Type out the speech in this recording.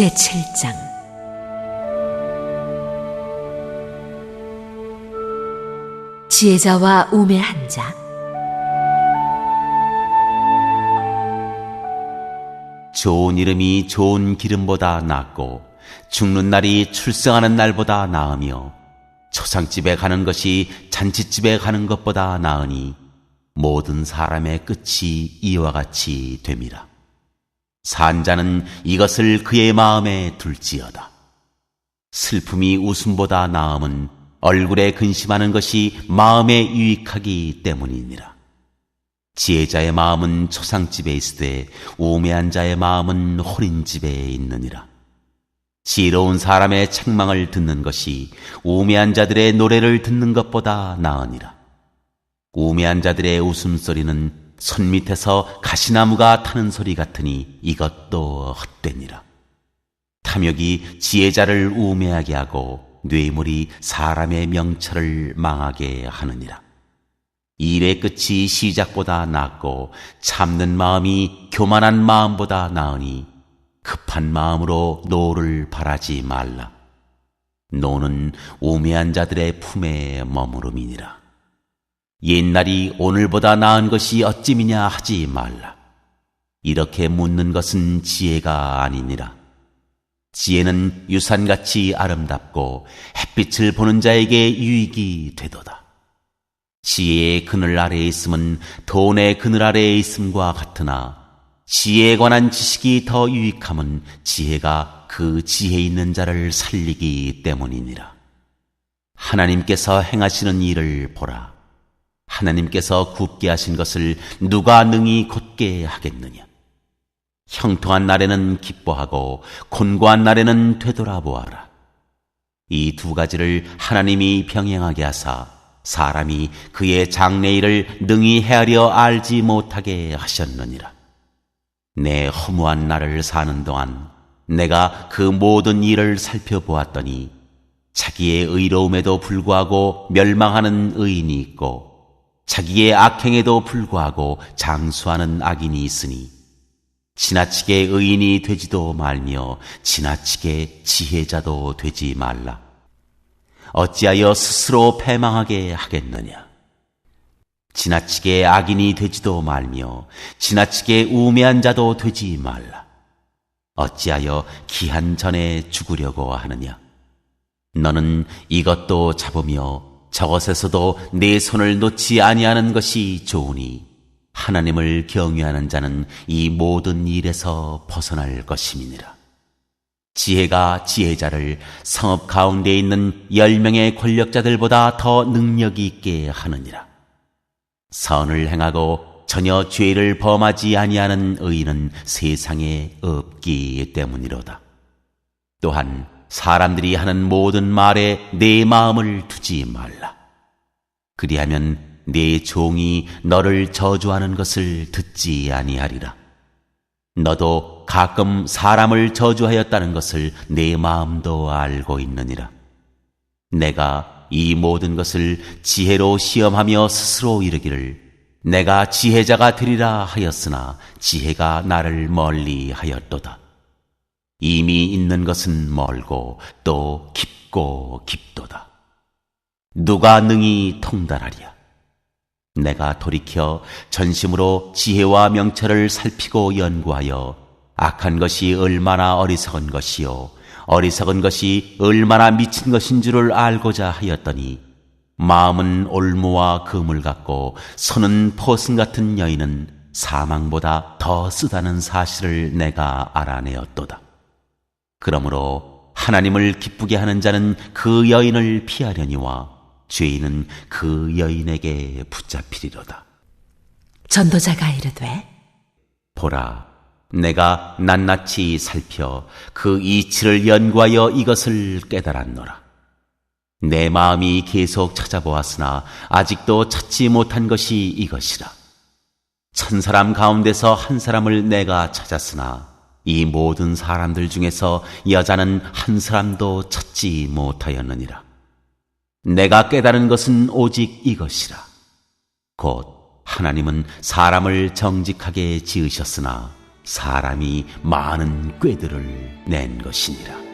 제7장 지혜자와 우매한 자 좋은 이름이 좋은 기름보다 낫고 죽는 날이 출생하는 날보다 나으며 초상집에 가는 것이 잔치집에 가는 것보다 나으니 모든 사람의 끝이 이와 같이 됨이라. 산자는 이것을 그의 마음에 둘지어다. 슬픔이 웃음보다 나음은 얼굴에 근심하는 것이 마음에 유익하기 때문이니라. 지혜자의 마음은 초상집에 있으되 우매한 자의 마음은 호린집에 있느니라. 지혜로운 사람의 책망을 듣는 것이 우매한 자들의 노래를 듣는 것보다 나으니라. 우매한 자들의 웃음소리는 손 밑에서 가시나무가 타는 소리 같으니 이것도 헛되니라. 탐욕이 지혜자를 우매하게 하고 뇌물이 사람의 명철을 망하게 하느니라. 일의 끝이 시작보다 낫고 참는 마음이 교만한 마음보다 나으니 급한 마음으로 노를 바라지 말라. 노는 우매한 자들의 품에 머무름이니라. 옛날이 오늘보다 나은 것이 어찌미냐 하지 말라. 이렇게 묻는 것은 지혜가 아니니라. 지혜는 유산같이 아름답고 햇빛을 보는 자에게 유익이 되도다. 지혜의 그늘 아래에 있음은 돈의 그늘 아래에 있음과 같으나 지혜에 관한 지식이 더 유익함은 지혜가 그 지혜 있는 자를 살리기 때문이니라. 하나님께서 행하시는 일을 보라. 하나님께서 굽게 하신 것을 누가 능히 곧게 하겠느냐? 형통한 날에는 기뻐하고 곤고한 날에는 되돌아보아라. 이 두 가지를 하나님이 병행하게 하사 사람이 그의 장래일을 능히 헤아려 알지 못하게 하셨느니라. 내 허무한 날을 사는 동안 내가 그 모든 일을 살펴보았더니 자기의 의로움에도 불구하고 멸망하는 의인이 있고 자기의 악행에도 불구하고 장수하는 악인이 있으니 지나치게 의인이 되지도 말며 지나치게 지혜자도 되지 말라. 어찌하여 스스로 패망하게 하겠느냐? 지나치게 악인이 되지도 말며 지나치게 우매한 자도 되지 말라. 어찌하여 기한 전에 죽으려고 하느냐? 너는 이것도 잡으며 저것에서도 내 손을 놓지 아니하는 것이 좋으니 하나님을 경외하는 자는 이 모든 일에서 벗어날 것임이니라. 지혜가 지혜자를 성읍 가운데 있는 열 명의 권력자들보다 더 능력이 있게 하느니라. 선을 행하고 전혀 죄를 범하지 아니하는 의인은 세상에 없기 때문이로다. 또한 사람들이 하는 모든 말에 내 마음을 두지 말라. 그리하면 내 종이 너를 저주하는 것을 듣지 아니하리라. 너도 가끔 사람을 저주하였다는 것을 내 마음도 알고 있느니라. 내가 이 모든 것을 지혜로 시험하며 스스로 이르기를 내가 지혜자가 되리라 하였으나 지혜가 나를 멀리 하였도다. 이미 있는 것은 멀고 또 깊고 깊도다. 누가 능히 통달하랴? 내가 돌이켜 전심으로 지혜와 명철을 살피고 연구하여 악한 것이 얼마나 어리석은 것이요 어리석은 것이 얼마나 미친 것인 줄을 알고자 하였더니 마음은 올무와 금을 갖고 손은 포승 같은 여인은 사망보다 더 쓰다는 사실을 내가 알아내었도다. 그러므로 하나님을 기쁘게 하는 자는 그 여인을 피하려니와 죄인은 그 여인에게 붙잡히리로다. 전도자가 이르되 보라, 내가 낱낱이 살펴 그 이치를 연구하여 이것을 깨달았노라. 내 마음이 계속 찾아보았으나 아직도 찾지 못한 것이 이것이라. 천 사람 가운데서 한 사람을 내가 찾았으나 이 모든 사람들 중에서 여자는 한 사람도 찾지 못하였느니라. 내가 깨달은 것은 오직 이것이라. 곧 하나님은 사람을 정직하게 지으셨으나 사람이 많은 꾀들을 낸 것이니라.